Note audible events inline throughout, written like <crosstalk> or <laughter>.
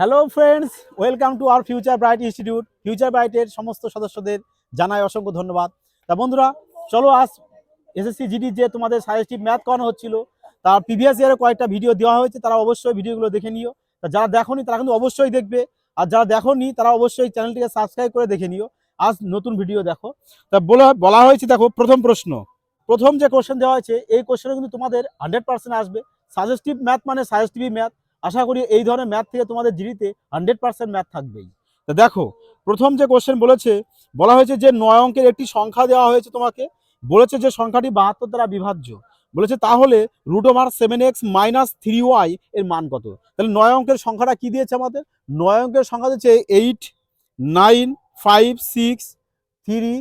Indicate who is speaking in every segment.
Speaker 1: Hello friends welcome to our future bright institute future ব্রাইটের সমস্ত সদস্যদের জানাই অসংখ্য ধন্যবাদ। তা বন্ধুরা, চলো আজ এসএসসি জিডি যে তোমাদের সাজেস্টিভ ম্যাথ করানো হচ্ছিল, তার প্রিভিয়াস ইয়ারে কয়েকটা ভিডিও দেওয়া হয়েছে, তারা অবশ্যই ভিডিওগুলো দেখে নিও। তা যারা দেখোনি, তারা কিন্তু অবশ্যই দেখবে। আর যারা দেখোনি, তারা অবশ্যই চ্যানেলটিকে সাবস্ক্রাইব করে দেখে নিও। আজ নতুন ভিডিও দেখো। তা বলা বলা হয়েছে, দেখো, প্রথম প্রশ্ন। প্রথম যে কোশ্চেন দেওয়া হয়েছে, এই কোশ্চেনে কিন্তু তোমাদের হান্ড্রেড পার্সেন্ট আসবে। সাজেস্টিভ ম্যাথ মানে সাজেস্টিভ ম্যাথ আশা করি এই ধরনের ম্যাথ থেকে তোমাদের জিডিতে হান্ড্রেড পার্সেন্ট ম্যাথ থাকবেই। তা দেখো, প্রথম যে কোশ্চেন বলেছে, বলা হয়েছে যে নয় অঙ্কের একটি সংখ্যা দেওয়া হয়েছে তোমাকে, বলেছে যে সংখ্যাটি বাহাত্তর দ্বারা বিভাজ্য। বলেছে তাহলে root over seven X minus three Y এর মান কত? তাহলে নয় অঙ্কের সংখ্যাটা কি দিয়েছে আমাদের? নয় অঙ্কের সংখ্যা দিয়েছে eight nine five six three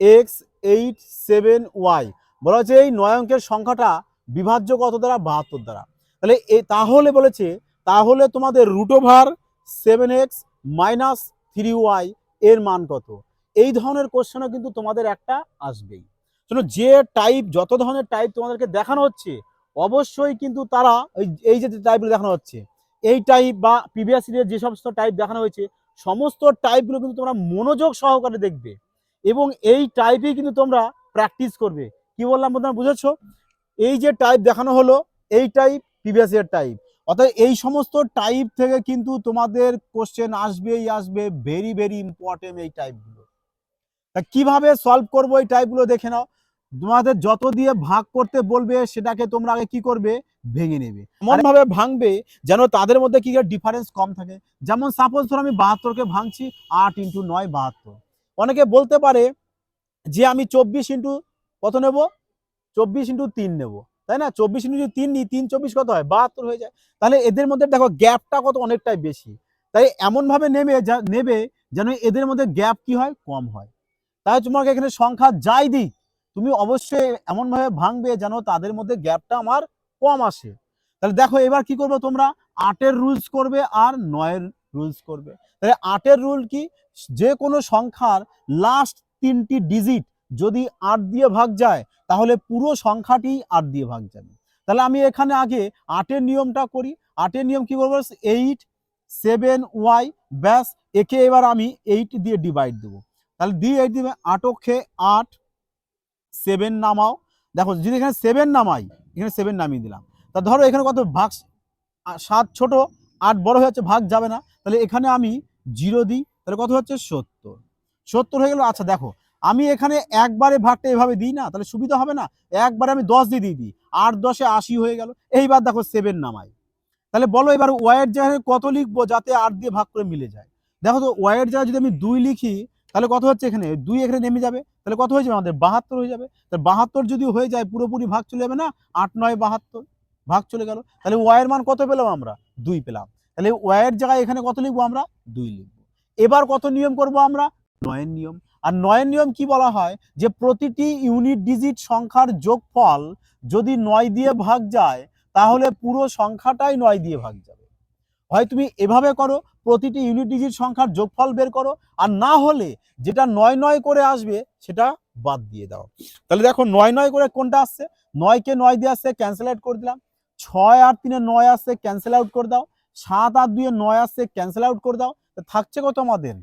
Speaker 1: X eight seven Y বলা হচ্ছে এই নয় অঙ্কের সংখ্যাটা বিভাজ্য কত দ্বারা? বাহাত্তর দ্বারা। তাহলে এ, তাহলে বলেছে, তাহলে তোমাদের root over seven X minus three Y এর মান কত? এই ধরনের কোশ্চেনও কিন্তু তোমাদের একটা আসবেই। শোনো, যে টাইপ যত ধরনের টাইপ তোমাদেরকে দেখানো হচ্ছে, অবশ্যই কিন্তু তারা এই এই যে টাইপগুলো দেখানো হচ্ছে, এই টাইপ বা প্রিভিয়াস ইয়ারের যে সমস্ত টাইপ দেখানো হয়েছে, সমস্ত টাইপগুলো কিন্তু তোমরা মনোযোগ সহকারে দেখবে এবং এই টাইপেই কিন্তু তোমরা প্র্যাকটিস করবে। কি বললাম তোমরা বুঝেছ? এই যে টাইপ দেখানো হলো, এই টাইপ প্রিভিয়াস ইয়ার টাইপ অর্থাৎ এই সমস্ত টাইপ থেকে কিন্তু তোমাদের কোশ্চেন আসবেই আসবে ভেরি ভেরি ইম্পর্টেন্ট এই টাইপগুলো তা কীভাবে সলভ করব এই টাইপগুলো দেখে নাও। তোমাদের যত দিয়ে ভাগ করতে বলবে সেটাকে তোমরা আগে কি করবে? ভেঙে নেবে। এমন ভাবে ভাঙবে যেন তাদের মধ্যে কি ডিফারেন্স কম থাকে। যেমন সাপোজ ধরো আমি বাহাত্তরকে ভাঙছি, আট ইন্টু নয় বাহাত্তর। অনেকে বলতে পারে যে আমি চব্বিশ ইন্টু কত নেব? চব্বিশ ইন্টু তিন নেব। তাই না? চব্বিশ যদি তিন নিই তিন চব্বিশ কত হয়? বাহাত্তর হয়ে যায়। তাহলে এদের মধ্যে দেখো গ্যাপটা কত অনেকটাই বেশি। তাই এমনভাবে নেবে যা, নেবে যেন এদের মধ্যে গ্যাপ কি হয়? কম হয়। তাই তোমাকে এখানে সংখ্যা যাই দিক, তুমি অবশ্যই এমনভাবে ভাঙবে যেন তাদের মধ্যে গ্যাপটা আমার কম আসে। তাহলে দেখো এবার কি করবে তোমরা? আটের রুলস করবে আর নয়ের রুলস করবে। তাহলে আটের রুল কি? যে কোনো সংখ্যার লাস্ট তিনটি ডিজিট যদি আট দিয়ে ভাগ যায় তাহলে পুরো সংখ্যাটি আট দিয়ে ভাগ যাবে। তাহলে আমি এখানে আগে আটের নিয়মটা করি। আটের নিয়ম কি বলব? এইট সেভেন ওয়াই ব্যাস, একে এবার আমি এইট দিয়ে ডিভাইড দেবো। তাহলে দিয়ে এইট দিবে আটকে আট সেভেন নামাও। দেখো, যদি এখানে সেভেন নামাই, এখানে সেভেন নামিয়ে দিলাম। তা ধরো এখানে কত? ভাগ সাত ছোট, আট বড় হয়ে যাচ্ছে, ভাগ যাবে না। তাহলে এখানে আমি জিরো দিই, তাহলে কত হচ্ছে? সত্তর। সত্তর হয়ে গেল আচ্ছা দেখো আমি এখানে একবারে ভাগটা এভাবে দিই না, তাহলে সুবিধা হবে না? একবারে আমি দশ দিয়ে দিয়ে দিই, আট দশে আশি হয়ে গেল। এইবার দেখো সেভেন নামাই। তাহলে বলো এবার ওয়াইয়ের জায়গায় কত লিখব যাতে আট দিয়ে ভাগ করে মিলে যায়? দেখো তো ওয়াইয়ের জায়গায় যদি আমি দুই লিখি, তাহলে কত হচ্ছে এখানে? দুই এখানে নেমে যাবে। তাহলে কত হয়ে যাবে? আমাদের বাহাত্তর হয়ে যাবে। তাহলে বাহাত্তর যদি হয়ে যায়, পুরোপুরি ভাগ চলে যাবে না? আট, নয়, বাহাত্তর, ভাগ চলে গেল। তাহলে ওয়াইয়ের মান কত পেলাম আমরা? দুই পেলাম। তাহলে ওয়াইয়ের জায়গায় এখানে কত লিখব আমরা? দুই লিখব। এবার কত নিয়ম করব আমরা? নয়ের নিয়ম। আর নয়ের নিয়ম কি বলা হয়? যে প্রতিটি ইউনিট ডিজিট সংখ্যার যোগফল যদি নয় দিয়ে ভাগ যায়, তাহলে পুরো সংখ্যাটাই নয় দিয়ে ভাগ যাবে। হয় তুমি এভাবে করো, প্রতিটি ইউনিট ডিজিট সংখ্যার যোগফল বের করো, আর না হলে যেটা নয় নয় করে আসবে, সেটা বাদ দিয়ে দাও। তাহলে দেখো, নয় নয় করে কোনটা আসছে? নয়কে নয় দিয়ে আসছে ক্যান্সেল আউট করে দিলাম। ছয় আর তিনে নয় আসছে ক্যান্সেল আউট করে দাও। সাত আর দুয়ে নয় আসছে ক্যান্সেল আউট করে দাও। থাকছে কত আমাদের?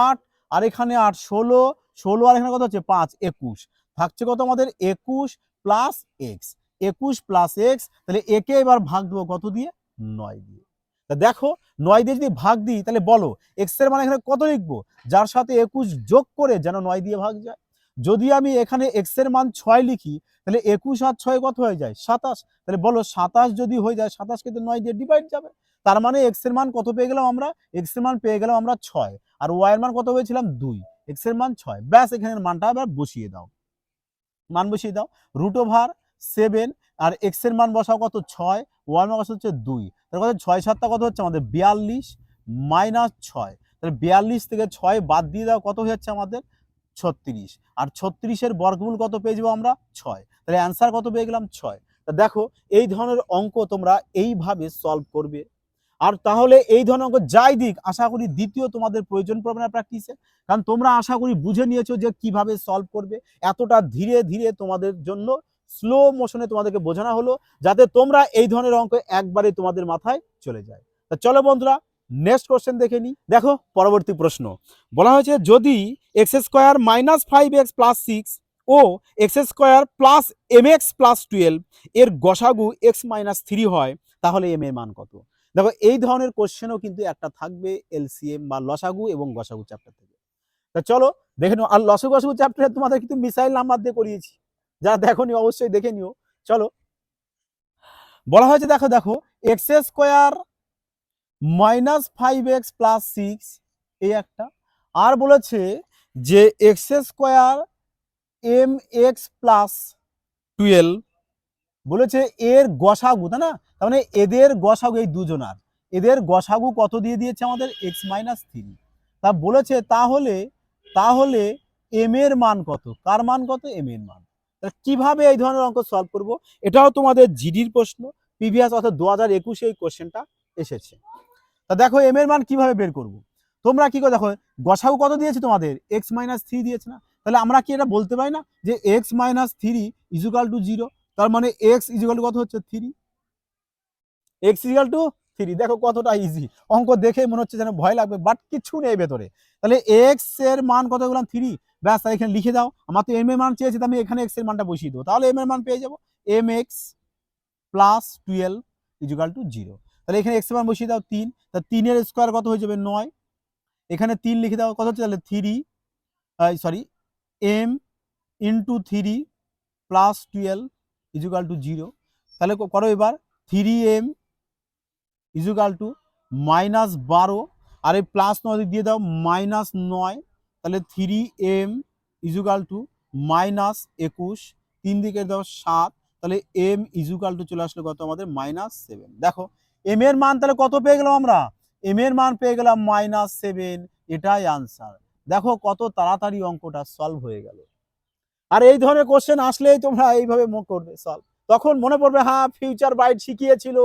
Speaker 1: আট আর এখানে আট ষোলো ষোলো আর এখানে কত হচ্ছে? পাঁচ, একুশ। থাকছে কত আমাদের? একুশ প্লাস এক্স একুশ প্লাস এক্স তাহলে একে এবার ভাগ দেবো কত দিয়ে? নয় দিয়ে। তা দেখো, নয় দিয়ে যদি ভাগ দিই, তাহলে বলো এক্সের মানে এখানে কত লিখব? যার সাথে একুশ যোগ করে যেন নয় দিয়ে ভাগ যায়। যদি আমি এখানে এক্সের মান ছয় লিখি, তাহলে একুশ আর ছয় কত হয়ে যায়? সাতাশ। তাহলে বলো, সাতাশ যদি হয়ে যায় সাতাশ কিন্তু নয় দিয়ে ডিভাইড যাবে। তার মানে এক্সের মান কত পেয়ে গেলাম আমরা? এক্সের মান পেয়ে গেলাম আমরা ছয়। আর ওয়াই এর মান কত পেয়েছিলাম দুই। এক্সের মান ছয়। ব্যাস, এখানের মানটা আবার বসিয়ে দাও। মান বসিয়ে দাও। রুট ওভার সেভেন আর এক্সের মান বসাও কত? ছয়। ওয়াই মান হচ্ছে দুই। তার কথা ছয় সাতটা কত হচ্ছে? আমাদের বিয়াল্লিশ মাইনাস ছয়। তাহলে বিয়াল্লিশ থেকে ছয় বাদ দিয়ে দাও, কত হয়ে যাচ্ছে আমাদের? ছত্রিশ। আর ছত্রিশের বর্গমূল কত পেয়ে যাব আমরা? ছয়। তাহলে অ্যান্সার কত পেয়ে গেলাম? ছয়। তা দেখো, এই ধরনের অঙ্ক তোমরা এইভাবে সলভ করবে। আর তাহলে এই ধরনের অঙ্ক যাই দিক, আশা করি দ্বিতীয় তোমাদের প্রয়োজন পড়বে না প্র্যাকটিসে কারণ তোমরা আশা করি বুঝে নিয়েছো যে কীভাবে সলভ করবে। এতটা ধীরে ধীরে তোমাদের জন্য স্লো মোশনে তোমাদেরকে বোঝানো হলো, যাতে তোমরা এই ধরনের অঙ্ক একবারে তোমাদের মাথায় চলে যায়। তা চলো বন্ধুরা নেক্সট কোশ্চেন দেখে নিই। দেখো, পরবর্তী প্রশ্ন। বলা হয়েছে, যদি X square minus five X plus six ও X square plus M X plus twelve এর গসাগু এক্স মাইনাস থ্রি হয়, তাহলে এম এর মান কত? দেখো, এই ধরনের কোশ্চেনও কিন্তু একটা থাকবে এলসিএম বা লসাগু এবং গসাগু চ্যাপ্টার থেকে। তা চলো, দেখে নিও, আর লসাগু গসাগু চ্যাপ্টারে তোমাদের কিন্তু মিসাইল নাম্বার দিয়ে করিয়েছি। যারা দেখোনি অবশ্যই দেখে নিও। চলো, বলা হয়েছে দেখো দেখো X square minus five X plus six এই একটা। আর বলেছে যে X square M X plus twelve বলেছে এর গসাগু, তাই না? তার মানে এদের গসাগু, এই দুজনার। এদের গসাগু কত দিয়ে দিয়েছে আমাদের? এক্স মাইনাস থ্রি তা বলেছে তাহলে তাহলে এম এর মান কত? কার মান কত? এম এর মান। কীভাবে এই ধরনের অঙ্ক সলভ করব? এটাও তোমাদের জিডির প্রশ্ন। পিভিএস অর্থাৎ দু হাজার একুশে এই কোশ্চেনটা এসেছে। তা দেখো এম এর মান কীভাবে বের করব? তোমরা কি করে দেখো, গসাগু কত দিয়েছে তোমাদের? এক্স মাইনাস থ্রি দিয়েছে না? তাহলে আমরা কি এটা বলতে পারি না? যে X minus three equal to zero তার মানে এক্স ইজুকাল টু কত হচ্ছে? Three X equal to three দেখো কতটা ইজি অঙ্ক দেখে মনে হচ্ছে যেন ভয় লাগবে বাট কিছু নেই ভেতরে। তাহলে এক্সের মান কত বললাম থ্রি ব্যাস তাই এখানে লিখে দাও। আমার তো এম এর মান চেয়েছে আমি এখানে এক্সের মানটা বসিয়ে দেবো। তাহলে এম এর মান পেয়ে যাব। M X plus twelve equal to zero তাহলে এখানে এক্সের মান বসিয়ে দাও তিন। তা তিনের স্কোয়ার কত হয়ে যাবে? নয়। এখানে তিন লিখে দাও, কত হচ্ছে? তাহলে three sorry M into three plus twelve equal to zero তাহলে করো এবার three M equal to minus বারো, আর এই প্লাস নয় দিয়ে দাও মাইনাস নয়, তাহলে three M equal to minus একুশ, তিন দিকে দাও সাত, তাহলে এম ইজুকাল টু চলে আসলো কত আমাদের? মাইনাস সেভেন দেখো এম এর মান তাহলে কত পেয়ে গেলাম আমরা? এম এর মান পেয়ে গেলাম মাইনাস সেভেন এটাই আনসার দেখো কত তাড়াতাড়ি অঙ্কটা সলভ হয়ে গেল। আর এই ধরনের কোশ্চেন আসলেই তোমরা এইভাবে মুখ করবে সলভ তখন মনে পড়বে হ্যাঁ ফিউচার বাইট শিখিয়েছিল,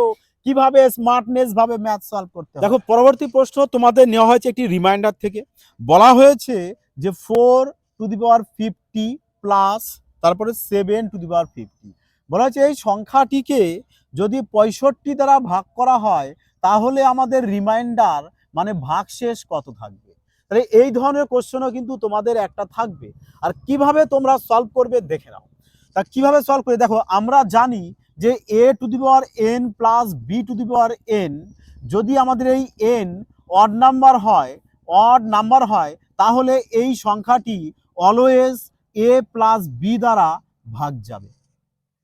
Speaker 1: কীভাবে স্মার্টনেস ভাবে ম্যাথ সলভ করতে। দেখো, পরবর্তী প্রশ্ন তোমাদের নেওয়া হয়েছে একটি রিমাইন্ডার থেকে। বলা হয়েছে যে four to the power fifty plus তারপরে seven to the power fifty বলা হয়েছে, এই সংখ্যাটিকে যদি পঁয়ষট্টি দ্বারা ভাগ করা হয়, তাহলে আমাদের রিমাইন্ডার মানে ভাগশেষ কত থাকবে? তাহলে এই ধরনের কোশ্চেনও কিন্তু তোমাদের একটা থাকবে। আর কীভাবে তোমরা সলভ করবে দেখে নাও। তা কীভাবে সলভ করে? দেখো, আমরা জানি যে A to the power N plus B to the power N যদি আমাদের এই এন অড নাম্বার হয় অড নাম্বার হয়, তাহলে এই সংখ্যাটি অলওয়েজ এ প্লাস বি দ্বারা ভাগ যাবে।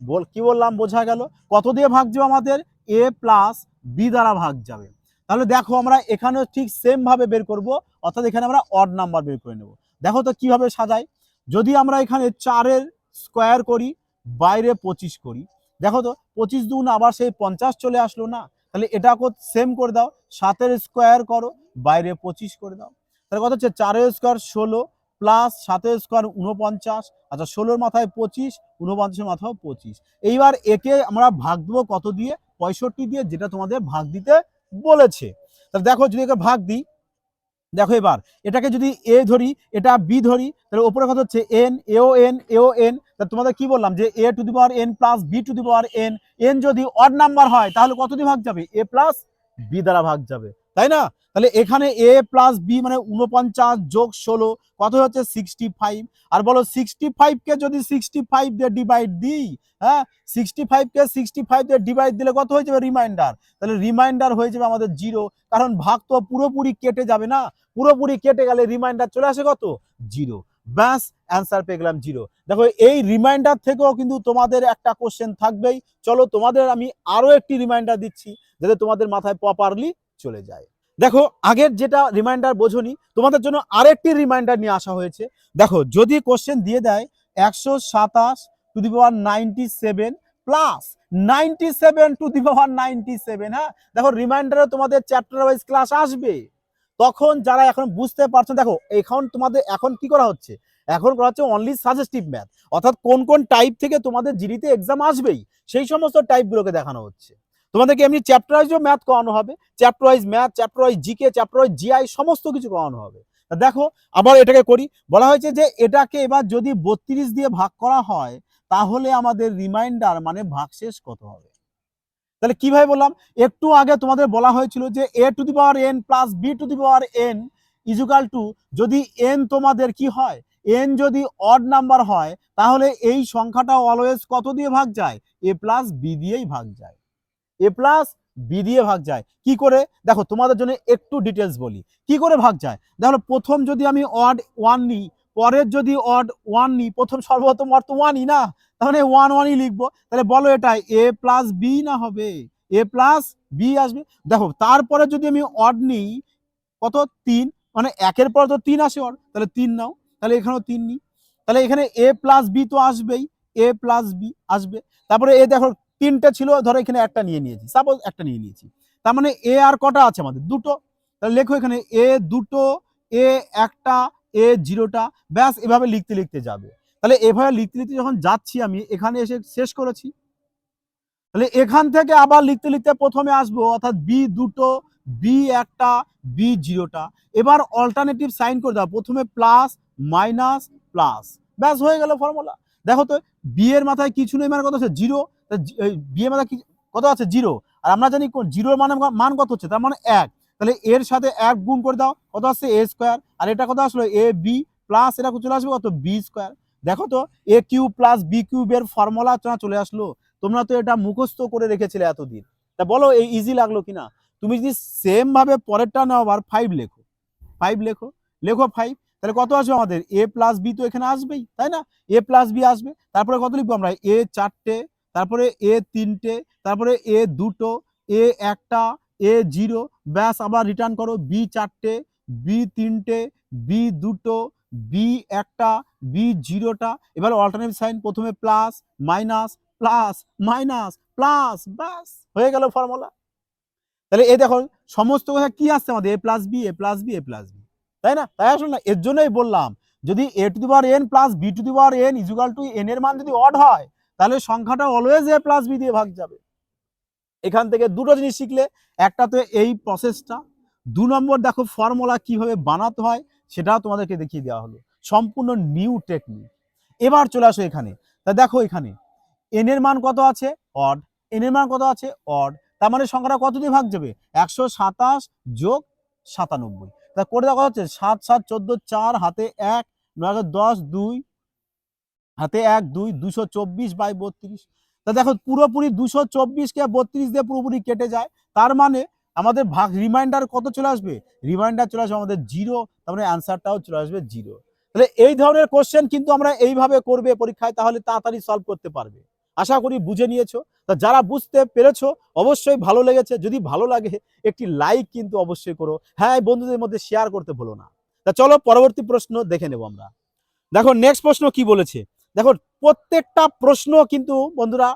Speaker 1: বল, কি বললাম, বোঝা গেল? কত দিয়ে ভাগ যাবে আমাদের? এ প্লাস বি দ্বারা ভাগ যাবে। তাহলে দেখো আমরা এখানে ঠিক সেম ভাবে বের করব, অর্থাৎ এখানে আমরা অড নাম্বার বের করে নেব। দেখো তো কীভাবে সাজাই? যদি আমরা এখানে চারের স্কোয়ার করি, বাইরে পঁচিশ করি। দেখো তো, পঁচিশ দুগুণ আবার সেই পঞ্চাশ চলে আসলো না? তাহলে এটা সেম করে দাও, সাতের স্কোয়ার করো, বাইরে পঁচিশ করে দাও। তাহলে কথা হচ্ছে? চারের স্কোয়ার ষোলো প্লাস সাতের স্কোয়ার উনপঞ্চাশ আচ্ছা ষোলোর মাথায় পঁচিশ উনপঞ্চাশের মাথায় পঁচিশ। এইবার একে আমরা ভাগ দেবো কত দিয়ে? পঁয়ষট্টি দিয়ে, যেটা তোমাদের ভাগ দিতে বলেছে। তাহলে দেখো যদি একে ভাগ দিই, দেখো এবার, এটাকে যদি এ ধরি, এটা বি ধরি, তাহলে ওপরে কথা হচ্ছে এন, এও এন এও এন, তা তোমাদের কি বললাম যে A to the power N plus B to the power N N যদি অড নাম্বার হয়, তাহলে কত দিয়ে ভাগ যাবে? এ প্লাস বি দ্বারা ভাগ যাবে, তাই না? তাহলে এখানে এ প্লাস বি মানে উনপঞ্চাশ যোগ ষোলো, কত হচ্ছে? সিক্সটি ফাইভ আর বলো সিক্সটি ফাইভকে যদি সিক্সটি ফাইভ দিয়ে ডিভাইড দিই হ্যাঁ? সিক্সটি ফাইভকে সিক্সটি ফাইভ দিয়ে ডিভাইড দিলে কত হয়ে যাবে? রিমাইন্ডার তাহলে রিমাইন্ডার হয়ে যাবে আমাদের জিরো কারণ ভাগ তো পুরোপুরি কেটে যাবে না। পুরোপুরি কেটে গেলে রিমাইন্ডার চলে আসে কত? জিরো ব্যাস অ্যান্সার পেয়ে গেলাম জিরো দেখো, এই রিমাইন্ডার থেকেও কিন্তু তোমাদের একটা কোশ্চেন থাকবেই। চলো তোমাদের আমি আরও একটি রিমাইন্ডার দিচ্ছি, যাতে তোমাদের মাথায় প্রপারলি চলে যায়। দেখো, আগের যেটা রিমাইন্ডার বোঝনি, তোমাদের জন্য আরেকটি রিমাইন্ডার নিয়ে আসা হয়েছে। দেখো, যদি কোশ্চেন দিয়ে দেয়, একশো সাতাশ to the power ninety seven plus ninety seven to the power ninety seven হ্যাঁ? দেখো রিমাইন্ডারে তোমাদের চ্যাপ্টার ওয়াইজ ক্লাস আসবে। তখন যারা এখন বুঝতে পারছ, দেখো, এখন তোমাদের, এখন কি করা হচ্ছে? এখন করা হচ্ছে অনলি সাজেস্টিভ ম্যাথ অর্থাৎ কোন কোন টাইপ থেকে তোমাদের জিডিতে এক্সাম আসবেই, সেই সমস্ত টাইপগুলোকে দেখানো হচ্ছে। তোমাদেরকে এমনি চ্যাপ্টার ওয়াইজও ম্যাথ করানো হবে chapter wise math chapter wise GK chapter wise GI সমস্ত কিছু করানো হবে। দেখো, আবার এটাকে করি, বলা হয়েছে যে এটাকে এবার যদি বত্রিশ দিয়ে ভাগ করা হয়, তাহলে আমাদের রিমাইন্ডার মানে ভাগশেষ কত হবে? তাহলে কীভাবে বললাম? একটু আগে তোমাদের বলা হয়েছিল যে A to the power N plus B to the power N equal to যদি এন তোমাদের কি হয়? এন যদি অড নাম্বার হয়, তাহলে এই সংখ্যাটা অলওয়েজ কত দিয়ে ভাগ যায়? এ প্লাস বি দিয়েই ভাগ যায়। এ প্লাস বি দিয়ে ভাগ যায়। কি করে? দেখো, তোমাদের জন্য একটু ডিটেলস বলি। কি করে ভাগ যায়? দেখো, প্রথম যদি আমি অড ওয়ান নিই, পরের যদি অড ওয়ান নিই, প্রথম সর্বপ্রথম তো ওয়ানই না? তাহলে ওয়ান ওয়ানই লিখব। তাহলে বলো এটা এ প্লাস বি না হবে? এ প্লাস বি আসবে। দেখো, তারপরে যদি আমি অড নিই, কত? তিন। মানে একের পর তো তিন আসে অড তাহলে তিন নাও। তাহলে এখানেও তিন নিই। তাহলে এখানে এ প্লাস বি তো আসবেই। এ প্লাস বি আসবে। তারপরে এ দেখো তিনটে ছিল, ধরো এখানে একটা নিয়ে নিয়েছি। সাপোজ একটা নিয়ে নিয়েছি। তার মানে এ আর কটা আছে আমাদের? দুটো। তাহলে লেখো এখানে এ দুটো এ একটা এ জিরোটা। ব্যাস, এভাবে লিখতে লিখতে যাবে। তাহলে এভাবে লিখতে লিখতে যখন যাচ্ছি আমি, এখানে এসে শেষ করেছি। তাহলে এখান থেকে আবার লিখতে লিখতে প্রথমে আসব, অর্থাৎ বি দুটো বি একটা বি জিরোটা। এবার অল্টারনেটিভ সাইন করে দাও। প্রথমে প্লাস মাইনাস প্লাস ব্যাস, হয়ে গেল ফর্মুলা দেখো তো বি এর মাথায় কিছু নেই মানে কথা আছে? জিরো বি এর মাথায় কি- কত আছে? জিরো। আর আমরা জানি জিরোর মানে মান কত হচ্ছে? তার মানে এক। তাহলে এর সাথে এক গুণ করে দাও, কত আসছে? এ স্কোয়ার। আর এটা কত আসলো? এ, বি প্লাস এটা চলে আসবে কত? B square. দেখো তো, এ কিউ প্লাস বি কিউবের ফর্মুলা চলে আসলো। তোমরা তো এটা মুখস্থ করে রেখেছিলে এতদিন। তা বলো, এই ইজি লাগল কিনা? তুমি যদি সেম ভাবে পরেরটা নাও, আবার ফাইভ লেখো। ফাইভ লেখো। লেখো ফাইভ তাহলে কত আসবে আমাদের? এ প্লাস বি তো এখানে আসবেই, তাই না? এ প্লাস বি আসবে। তারপরে কত লিখব আমরা? এ চারটে তারপরে এ তিনটে, তারপরে এ দুটো, এ একটা, এ জিরো, ব্যাস আবার রিটার্ন করো, বি চারটে, বি তিনটে, বি দুটো, বি একটা, বি জিরোটা, এবার অল্টারনেটিভ সাইন প্রথমে plus minus plus minus plus ব্যাস, হয়ে গেল ফর্মুলা তাহলে এ দেখো, সমস্ত কথা কি আসছে আমাদের? A plus B A plus B A plus B তাই না? তাই আসলে না, এর জন্যই বললাম, যদি A to the power N plus B to the power N equal to N এর মান যদি অড হয় তাহলে সংখ্যাটা অলওয়েজ এ প্লাস বি দিয়ে ভাগ যাবে। এখান থেকে দুটো জিনিস শিখলে, একটা তো এই প্রসেসটা দু নম্বর দেখো ফর্মুলা কীভাবে বানাতে হয়, সেটাও তোমাদেরকে দেখিয়ে দেওয়া হলো। সম্পূর্ণ নিউ টেকনিক এবার চলে আসো এখানে। তা দেখো এখানে। এন এর মান কত আছে? অড এন এর মান কত আছে? অড তার মানে সংখ্যাটা কত দিয়ে ভাগ যাবে? একশো সাতাশ যোগ সাতানব্বই। তা করে দেখা হচ্ছে? সাত সাত, চোদ্দ, চার, হাতে এক, নয়, দশ, দুই হাতে এক, দুই দুশো চব্বিশ বাই বত্রিশ। তা দেখো, পুরোপুরি দুশো চব্বিশকে বত্রিশ দিয়ে পুরোপুরি কেটে যায়। তার মানে আমাদের ভাগ রিমাইন্ডার কত চলে আসবে? রিমাইন্ডার চলে আসবে আমাদের জিরো তার মানে অ্যান্সারটাও চলে আসবে জিরো তাহলে এই ধরনের কোশ্চেন কিন্তু আমরা এইভাবে করবে পরীক্ষায়, তাহলে তাড়াতাড়ি সলভ করতে পারবে। আশা করি বুঝে নিয়েছো। তা যারা বুঝতে পেরেছ, অবশ্যই ভালো লেগেছে। যদি ভালো লাগে, একটি লাইক কিন্তু অবশ্যই করো। হ্যাঁ বন্ধুদের মধ্যে শেয়ার করতে ভুলো না। তা চলো, পরবর্তী প্রশ্ন দেখে নেব আমরা। দেখো নেক্সট প্রশ্ন কি বলেছে? দেখো, প্রত্যেকটা প্রশ্ন কিন্তু বন্ধুরা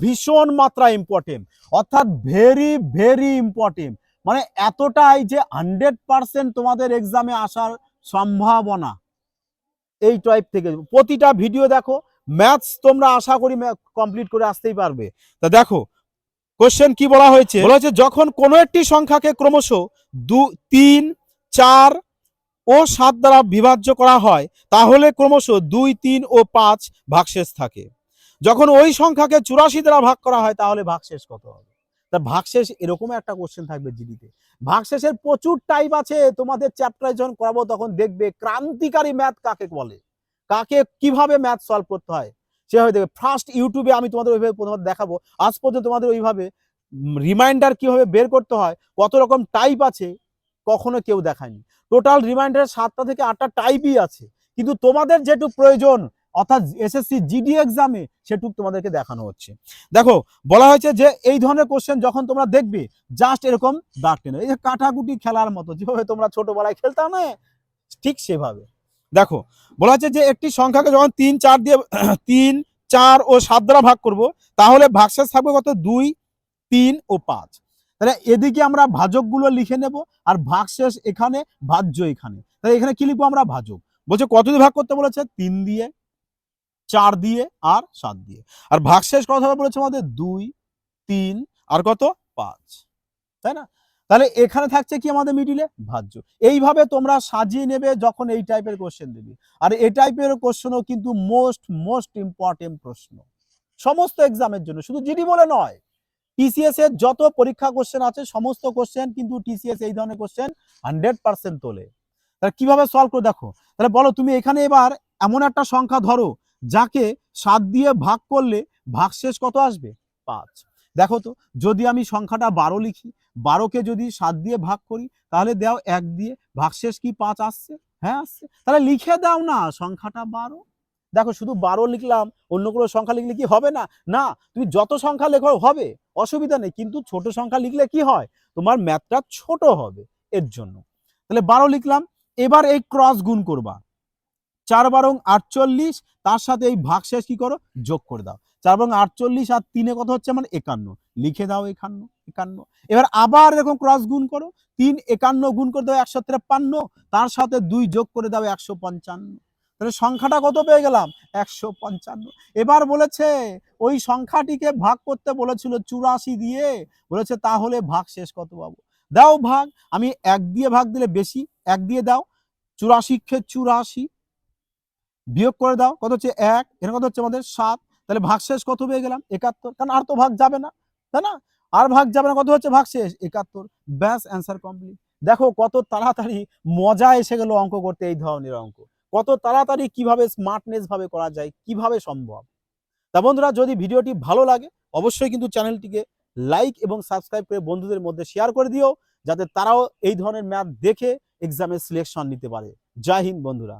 Speaker 1: ভীষণ মাত্রা ইম্পর্টেন্ট অর্থাৎ ভেরি ভেরি ইম্পর্টেন্ট মানে এতটাই যে হান্ড্রেড পার্সেন্ট তোমাদের এক্সামে আসার সম্ভাবনা এই টাইপ থেকে। প্রতিটা ভিডিও দেখো ম্যাথস তোমরা আশা করি কমপ্লিট করে আসতেই পারবে। তা দেখো কোশ্চেন কি বলা হয়েছে? বলা হয়েছে, যখন কোনো একটি সংখ্যাকে ক্রমশ দু, তিন, চার ও সাত দ্বারা বিভাজ্য করা হয়, তাহলে ক্রমশ দুই, তিন ও পাঁচ ভাগশেষ থাকে। যখন ওই সংখ্যাকে চুরাশি দ্বারা ভাগ করা হয়, তাহলে ভাগশেষ কত হবে? তা ভাগশেষ এরকম একটা কোশ্চেন থাকবে জিডিতে। ভাগশেষের প্রচুর টাইপ আছে, তোমাদের চ্যাপ্টার যখন করাবো তখন দেখবে ক্রান্তিকারী ম্যাথ কাকে বলে? কাকে কীভাবে ম্যাথ সলভ করতে হয়? সে হয়ে দেখবে ফার্স্ট ইউটিউবে আমি তোমাদের ওইভাবে প্রথমে দেখাবো, আজ পর্যন্ত তোমাদের ওইভাবে রিমাইন্ডার কীভাবে বের করতে হয়, কত রকম টাইপ আছে কখনো কেউ দেখায়নি। টোটাল রিমাইন্ডার সাতটা থেকে আটটা টাইপই আছে। কিন্তু তোমাদের যেটুকু প্রয়োজন, অর্থাৎ এসএসসি জিডি এক্সামে সেটুক তোমাদেরকে দেখানো হচ্ছে। দেখো, বলা হয়েছে যে এই ধরনের কোশ্চেন যখন তোমরা দেখবে জাস্ট এরকম দাগ টেনে এই যে কাঠাকুটি খেলার মতো, যেভাবে তোমরা ছোটবেলায় খেলতাম না ঠিক সেভাবে। দেখো, বলা হচ্ছে যে একটি সংখ্যাকে যখন তিন, চার দিয়ে <clears throat> তিন, চার ও সাত দ্বারা ভাগ করব, তাহলে ভাগশেষ থাকবে কত? দুই, তিন ও পাঁচ। তাহলে এদিকে আমরা ভাজকগুলো লিখে নেব আর ভাগশেষ এখানে, ভাজ্য এখানে। তাহলে এখানে কি লিখব আমরা? ভাজক। বলছে কত দিয়ে ভাগ করতে বলেছে? তিন দিয়ে, চার দিয়ে আর সাত দিয়ে। আর ভাগশেষ কত হবে বলেছে আমাদের? দুই, তিন আর কত? পাঁচ। তাই না? তাহলে এখানে থাকছে কি আমাদের মিডিলে ভাজ্য। এইভাবে তোমরা সাজিয়ে নেবে যখন এই টাইপের কোশ্চেন দেবে। আর এই টাইপের কোশ্চেনও কিন্তু মোস্ট মোস্ট ইম্পর্টেন্ট প্রশ্ন। সমস্ত এক্সামের জন্য। শুধু জিডি বলে নয়। টিসিএস এর যত পরীক্ষা কোশ্চেন আছে, সমস্ত কোশ্চেন কিন্তু টিসিএস এই ধরনের কোশ্চেন হান্ড্রেড পার্সেন্ট তোলে। তাহলে কীভাবে সলভ করে দেখো, তাহলে বলো তুমি এখানে এবার এমন একটা সংখ্যা ধরো, যাকে সাত দিয়ে ভাগ করলে ভাগশেষ কত আসবে? পাঁচ। দেখো তো, যদি আমি সংখ্যাটা বারো লিখি বারোকে যদি সাত দিয়ে ভাগ করি, তাহলে দাও এক দিয়ে ভাগশেষ কি পাঁচ আসছে? হ্যাঁ আসছে। তাহলে লিখে দাও না, সংখ্যাটা বারো। দেখো শুধু বারো লিখলাম, অন্য কোনো সংখ্যা লিখলে কি হবে না? না, তুমি যত সংখ্যা লেখো হবে, অসুবিধা নেই, কিন্তু ছোট সংখ্যা লিখলে কি হয়? তোমার ম্যাথটা ছোট হবে এর জন্য। তাহলে বারো লিখলাম, এবার এই ক্রস গুণ করবা। চার বারং আটচল্লিশ, তার সাথে এই ভাগশেষ কি করো? যোগ করে দাও। চার বারং আটচল্লিশ আর তিনে কত হচ্ছে? মানে একান্ন। লিখে দাও একান্ন একান্ন। এবার আবার এরকম ক্রস গুণ করো। তিন, একান্ন গুণ করে দাও একশো তার সাথে দুই যোগ করে দাও একশো পঞ্চান্ন। তাহলে সংখ্যাটা কত পেয়ে গেলাম? একশো পঞ্চান্ন। এবার বলেছে, ওই সংখ্যাটিকে ভাগ করতে বলেছিল চুরাশি দিয়ে। বলেছে, তাহলে ভাগ শেষ কত পাবো? দাও ভাগ, আমি এক দিয়ে ভাগ দিলে বেশি, এক দিয়ে দাও। চুরাশি খে চুরাশি, বিয়োগ করে দাও, কত হচ্ছে এক? এখানে কত হচ্ছে আমাদের সাত। তাহলে ভাগ শেষ কত পেয়ে গেলাম? একাত্তর। কারণ আর তো ভাগ যাবে না, তাই না? আর ভাগ যাবে না, কত হচ্ছে ভাগ শেষ? একাত্তর। ব্যাস অ্যান্সার কমপ্লিট দেখো কত তাড়াতাড়ি মজা এসে গেল অঙ্ক করতে এই ধরনের অঙ্ক। কত তাড়াতাড়ি কীভাবে স্মার্টনেস ভাবে করা যায়, কীভাবে সম্ভব? তা বন্ধুরা, যদি ভিডিওটি ভালো লাগে, অবশ্যই কিন্তু চ্যানেলটিকে লাইক এবং সাবস্ক্রাইব করে বন্ধুদের মধ্যে শেয়ার করে দিও, যাতে তারাও এই ধরনের ম্যাথ দেখে এক্সামের সিলেকশন নিতে পারে। জয় হিন্দ বন্ধুরা।